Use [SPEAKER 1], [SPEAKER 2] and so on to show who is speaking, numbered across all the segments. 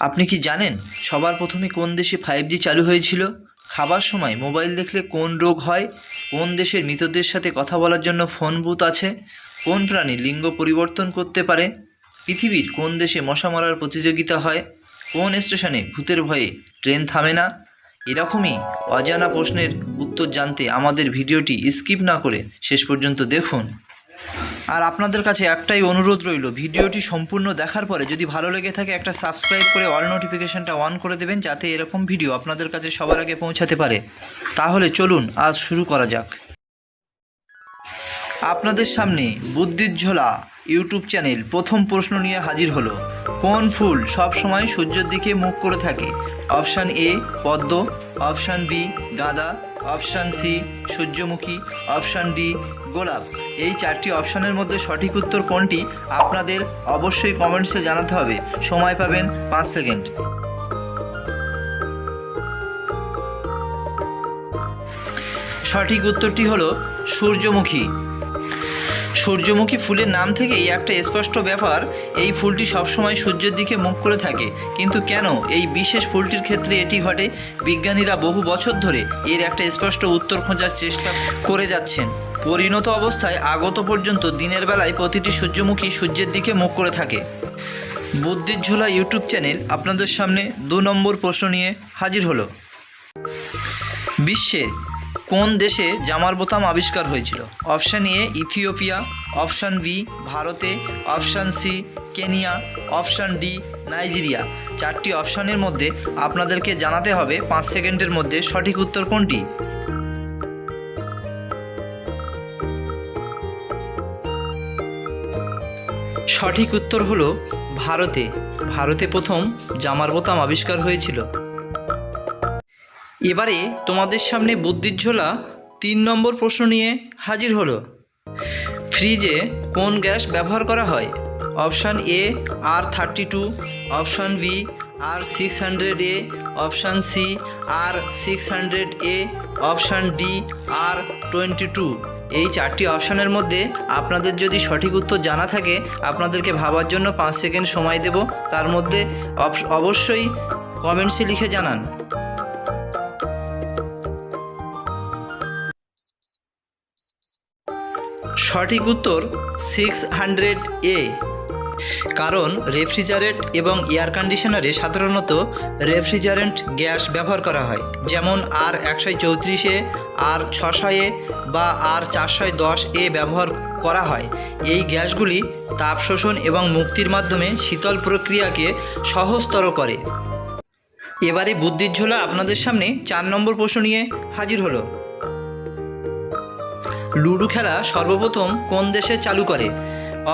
[SPEAKER 1] আপনি কি জানেন সবার প্রথমে কোন দেশে ফাইভ জি চালু হয়েছিল? খাবার সময় মোবাইল দেখলে কোন রোগ হয়? কোন দেশের মৃতদের সাথে কথা বলার জন্য ফোন বুথ আছে? কোন প্রাণী লিঙ্গ পরিবর্তন করতে পারে? পৃথিবীর কোন দেশে মশা মারার প্রতিযোগিতা হয়? কোন স্টেশনে ভূতের ভয়ে ট্রেন থামে না? এরকমই অজানা প্রশ্নের উত্তর জানতে আমাদের ভিডিওটি স্কিপ না করে শেষ পর্যন্ত দেখুন। আর আপনাদের কাছে একটাই অনুরোধ রইল, ভিডিওটি সম্পূর্ণ দেখার পরে যদি ভালো লেগে থাকে একটা সাবস্ক্রাইব করে অল নোটিফিকেশনটা অন করে দেবেন, যাতে এরকম ভিডিও আপনাদের কাছে সবার আগে পৌঁছাতে পারে। তাহলে চলুন, আজ শুরু করা যাক। আপনাদের সামনে বুদ্ধির ঝোলা ইউটিউব চ্যানেল প্রথম প্রশ্ন নিয়ে হাজির হলো, কোন ফুল সব সময় সূর্যের দিকে মুখ করে থাকে? অপশান এ পদ্ম অপশান বি, গাঁদা। অপশান সি, সূর্যমুখী। অপশান ডি, গোলাপ। এই চারটি অপশানের মধ্যে সঠিক উত্তর কোনটি, আপনাদের অবশ্যই কমেন্টসে জানাতে হবে। সময় পাবেন পাঁচ সেকেন্ড। সঠিক উত্তরটি হলো সূর্যমুখী। সূর্যমুখী ফুলের নাম থেকেই একটা স্পষ্ট ব্যাপার, এই ফুলটি সবসময় সূর্যের দিকে মুখ করে থাকে। কিন্তু কেন এই বিশেষ ফুলটির ক্ষেত্রে এটি ঘটে? বিজ্ঞানীরা বহু বছর ধরে এর একটা স্পষ্ট উত্তর খোঁজার চেষ্টা করে যাচ্ছেন। পরিণত অবস্থায় আগত পর্যন্ত দিনের বেলায় প্রতিটি সূর্যমুখী সূর্যের দিকে মুখ করে থাকে। বুদ্ধির ঝোলা ইউটিউব চ্যানেল আপনাদের সামনে দু নম্বর প্রশ্ন নিয়ে হাজির হলো। বিশ্বে কোন দেশে জামার বোতাম আবিষ্কার হয়েছিল? Option A, Ethiopia, option B, ভারতে, option C, Kenya, option D, Nigeria. চারটি অপশানের মধ্যে আপনাদেরকে জানাতে হবে পাঁচ সেকেন্ডের মধ্যে সঠিক উত্তর কোনটি? সঠিক উত্তর হলো ভারতে। ভারতে প্রথম জামার বোতাম আবিষ্কার হয়েছিল। এবারে তোমাদের সামনে বুদ্ধির ঝোলা তিন নম্বর প্রশ্ন নিয়ে হাজির হলো। ফ্রিজে কোন গ্যাস ব্যবহার করা হয়? Option A R thirty two option B R six hundred A option C R six hundred A option D R twenty two এই চারটি অপশানের মধ্যে আপনাদের যদি সঠিক উত্তর জানা থাকে, আপনাদেরকে ভাবার জন্য পাঁচ সেকেন্ড সময় দেব। তার মধ্যে অবশ্যই কমেন্টসে লিখে জানান। সঠিক উত্তর সিক্স হান্ড্রেড এ কারণ রেফ্রিজারেট এবং এয়ার কন্ডিশনারে সাধারণত রেফ্রিজারেন্ট গ্যাস ব্যবহার করা হয়, যেমন আর একশো চৌত্রিশে আর ছশো এ বা আর চারশো দশ এ ব্যবহার করা হয়। এই গ্যাসগুলি তাপ শোষণ এবং মুক্তির মাধ্যমে শীতল প্রক্রিয়াকে সহজতর করে। এবারে বুদ্ধির ঝোলা আপনাদের সামনে চার নম্বর প্রশ্ন নিয়ে হাজির হলো। লুডো খেলা সর্বপ্রথম কোন দেশে চালু করে?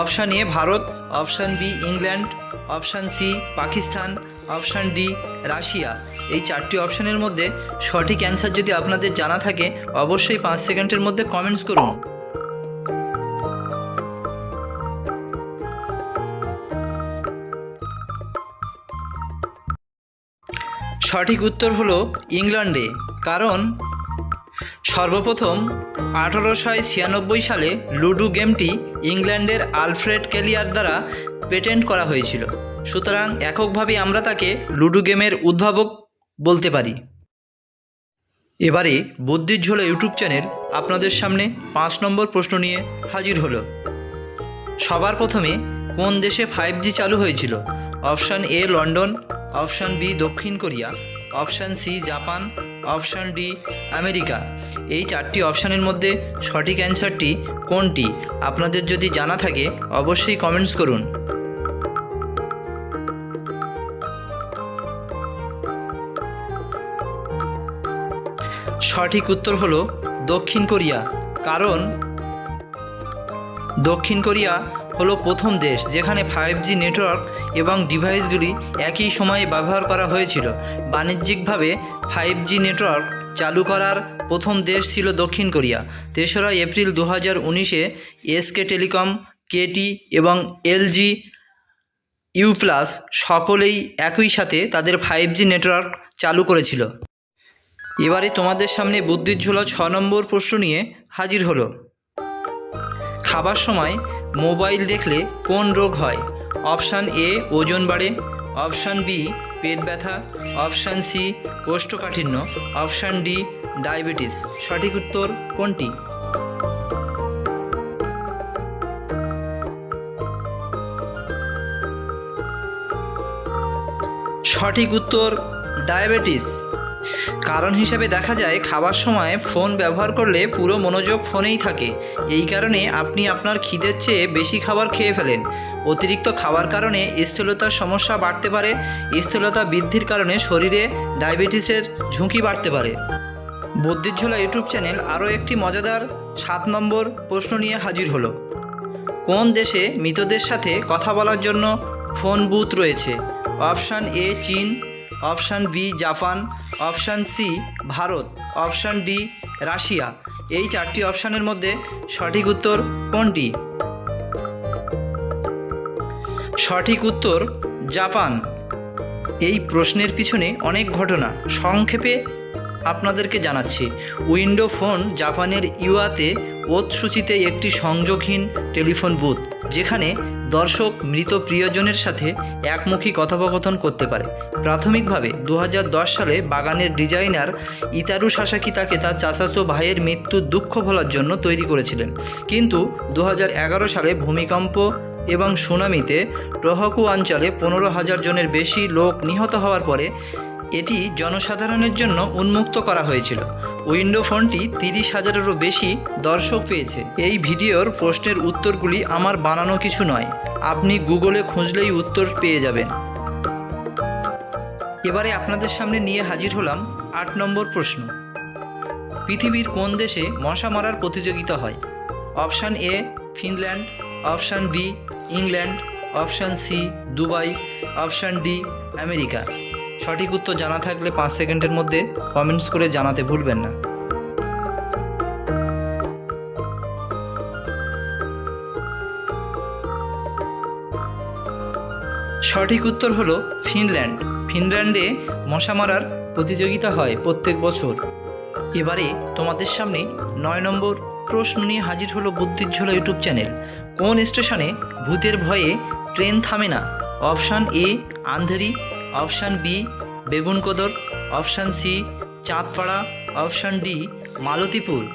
[SPEAKER 1] Option A Bharat, option B England, option C Pakistan, option D Russia. এই চারটি অপশানের মধ্যে সঠিক অ্যান্সার যদি আপনাদের জানা থাকে, অবশ্যই পাঁচ সেকেন্ডের মধ্যে কমেন্টস করুন। সঠিক উত্তর হলো ইংল্যান্ডে, কারণ সর্বপ্রথম আঠারোশো ছিয়ানব্বই সালে লুডো গেমটি ইংল্যান্ডের আলফ্রেড ক্যালিয়ার দ্বারা পেটেন্ট করা হয়েছিল। সুতরাং এককভাবে আমরা তাকে লুডো গেমের উদ্ভাবক বলতে পারি। এবারে বুদ্ধির ঝোলা ইউটিউব চ্যানেল আপনাদের সামনে পাঁচ নম্বর প্রশ্ন নিয়ে হাজির হলো। সবার প্রথমে, কোন দেশে ফাইভ জি চালু হয়েছিল? Option A London, option B দক্ষিণ Korea, option C Japan option D, America. এই চারটি অপশানের মধ্যে সঠিক অ্যান্সারটি কোনটি? আপনাদের যদি জানা থাকে, অবশ্যই কমেন্টস করুন। সঠিক উত্তর হলো দক্ষিণ কোরিয়া, কারণ দক্ষিণ কোরিয়া হলো প্রথম দেশ যেখানে ফাইভ জি নেটওয়ার্ক এবং ডিভাইসগুলি একই সময়ে ব্যবহার করা হয়েছিল। বাণিজ্যিকভাবে ফাইভ জি নেটওয়ার্ক চালু করার প্রথম দেশ ছিল দক্ষিণ কোরিয়া। তেসরা এপ্রিল দু হাজার উনিশে এসকে টেলিকম কেটি এবং এলজি ইউ প্লাস সকলেই একই সাথে তাদের ফাইভ জি নেটওয়ার্ক চালু করেছিল। এবারে তোমাদের সামনে বুদ্ধির ঝোলা ছ নম্বর প্রশ্ন নিয়ে হাজির হলো। খাবার সময় মোবাইল দেখলে কোন রোগ হয়? অপশান এ, ওজন বাড়ে। অপশান বি, পেট ব্যথা। অপশান সি, কোষ্ঠকাঠিন্য। Option D, diabetes. সঠিক উত্তর কোনটি? সঠিক উত্তর ডায়াবেটিস। কারণ হিসেবে দেখা যায় খাবার সময় ফোন ব্যবহার করলে পুরো মনোযোগ ফোনেই থাকে। এই কারণে আপনি আপনার খিদের চেয়ে বেশি খাবার খেয়ে ফেলেন। অতিরিক্ত খাওয়ার কারণে স্থূলতার সমস্যা বাড়তে পারে। স্থূলতা বৃদ্ধির কারণে শরীরে ডায়াবেটিসের ঝুঁকি বাড়তে পারে। বুদ্ধিঝোলা ইউটিউব চ্যানেল আরও একটি মজাদার সাত নম্বর প্রশ্ন নিয়ে হাজির হলো। কোন দেশে মৃতদের সাথে কথা বলার জন্য ফোন বুথ রয়েছে? অপশান এ, চীন। Option B Japan, option C Bharat, option D Russia. এই চারটি অপশানের মধ্যে সঠিক উত্তর কোনটি? সঠিক উত্তর জাপান। এই প্রশ্নের পিছনে অনেক ঘটনা সংক্ষেপে আপনাদেরকে জানাচ্ছি। উইন্ডো ফোন জাপানের ইউয়াতে ওত সূচিতে একটি সংযোগহীন টেলিফোন বুথ, যেখানে দর্শক, মৃত প্রিয়জনের সাথে একমুখী কথোপকথন করতে পারে। প্রাথমিকভাবে দু হাজার দশ সালে বাগানের ডিজাইনার ইতারু সাসাকি তাকে তার চাচাতো ভাইয়ের মৃত্যুর দুঃখ ভোলার জন্য তৈরি করেছিলেন। কিন্তু দু হাজার এগারো সালে ভূমিকম্প এবং সুনামিতে টহকু অঞ্চলে পনেরো হাজার জনের বেশি লোক নিহত হওয়ার পরে এটি জনসাধারণের জন্য উন্মুক্ত করা হয়েছিল। উইন্ডো ফোনটি তিরিশ হাজারেরও বেশি দর্শক পেয়েছে। এই ভিডিওর প্রশ্নের উত্তরগুলি আমার বানানো কিছু নয়। আপনি গুগলে খুঁজলেই উত্তর পেয়ে যাবেন। এবারে আপনাদের সামনে নিয়ে হাজির হলাম আট নম্বর প্রশ্ন। পৃথিবীর কোন দেশে মশা মারার প্রতিযোগিতা হয়? Option A, Finland, option B, England, option C, Dubai, option D, America. সঠিক উত্তর জানা থাকলে পাঁচ সেকেন্ডের মধ্যে কমেন্টস করে জানাতে ভুলবেন না। সঠিক উত্তর হলো ফিনল্যান্ড। ফিনল্যান্ডে মশা মারার প্রতিযোগিতা হয় প্রত্যেক বছর। এবারে তোমাদের সামনে নয় নম্বর প্রশ্ন নিয়ে হাজির হলো বুদ্ধিজ্ঝোলা ইউটিউব চ্যানেল। কোন স্টেশনে ভূতের ভয়ে ট্রেন থামে না? Option A, Andheri option B, বেগুন Begunkodar option C, Chandpara. Option D, Maltipur.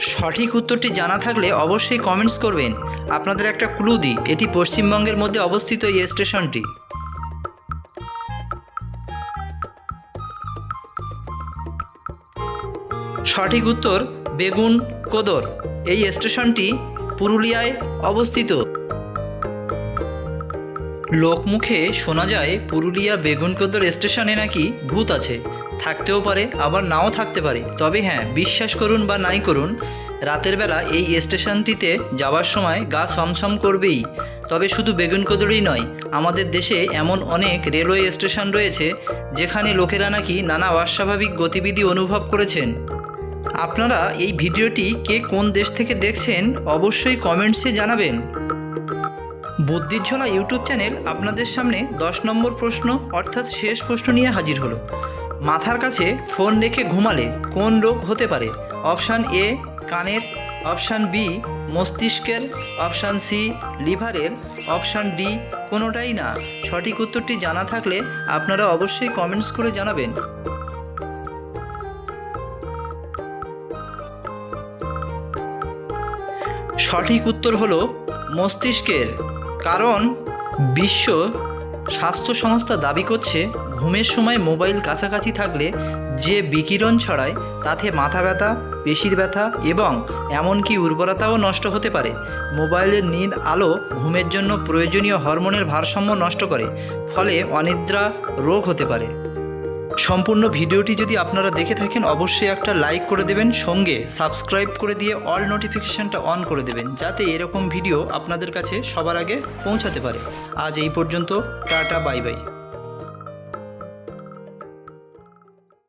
[SPEAKER 1] সঠিক উত্তরটি জানা থাকলে অবশ্যই কমেন্টস করবেন। আপনাদের একটা ক্লু দিই, এটি পশ্চিমবঙ্গের মধ্যে অবস্থিত এই স্টেশনটি। সঠিক উত্তর, বেগুন কোদর এই স্টেশনটি পুরুলিয়ায় অবস্থিত। লোকমুখে শোনা যায়, পুরুলিয়া বেগুনকোদর স্টেশনে নাকি ভূত আছে। থাকতেও পারে, আবার নাও থাকতে পারে। তবে হ্যাঁ বিশ্বাস করুন বা নাই করুন, রাতের বেলা এই স্টেশনটিতে যাওয়ার সময় গা ছমছম করবেই। তবে শুধু বেগুনকোদরই নয়, আমাদের দেশে এমন অনেক রেলওয়ে স্টেশন রয়েছে, যেখানে লোকেরা নাকি নানা অস্বাভাবিক গতিবিধি অনুভব করেছেন। আপনারা এই ভিডিওটি কে কোন দেশ থেকে দেখছেন, অবশ্যই কমেন্টসে জানাবেন। বুদ্ধিজ্জলা ইউটিউব চ্যানেল আপনাদের সামনে দশ নম্বর প্রশ্ন, অর্থাৎ শেষ প্রশ্ন নিয়ে হাজির হলো। মাথার কাছে ফোন রেখে ঘুমালে কোন রোগ হতে পারে? অপশান এ, কানের, অপশান বি, মস্তিষ্কের, অপশান সি, লিভারের, অপশান ডি, কোনোটাই না। সঠিক উত্তরটি জানা থাকলে আপনারা অবশ্যই কমেন্টস করে জানাবেন। সঠিক উত্তর হলো মস্তিষ্কের। কারণ বিশ্ব স্বাস্থ্য সংস্থা দাবি করছে, ঘুমের সময় মোবাইল কাছাকাছি থাকলে যে বিকিরণ ছড়ায়, তাতে মাথা ব্যথা, পেশির ব্যথা এবং এমনকি উর্বরতাও নষ্ট হতে পারে। মোবাইলের নীল আলো ঘুমের জন্য প্রয়োজনীয় হরমোনের ভারসাম্য নষ্ট করে, ফলে অনিদ্রা রোগ হতে পারে। সম্পূর্ণ ভিডিওটি যদি আপনারা দেখে থাকেন, অবশ্যই একটা লাইক করে দেবেন, সঙ্গে সাবস্ক্রাইব করে দিয়ে অল নোটিফিকেশানটা অন করে দেবেন, যাতে এরকম ভিডিও আপনাদের কাছে সবার আগে পৌঁছাতে পারে। আজ এই পর্যন্ত, টাটা বাই বাই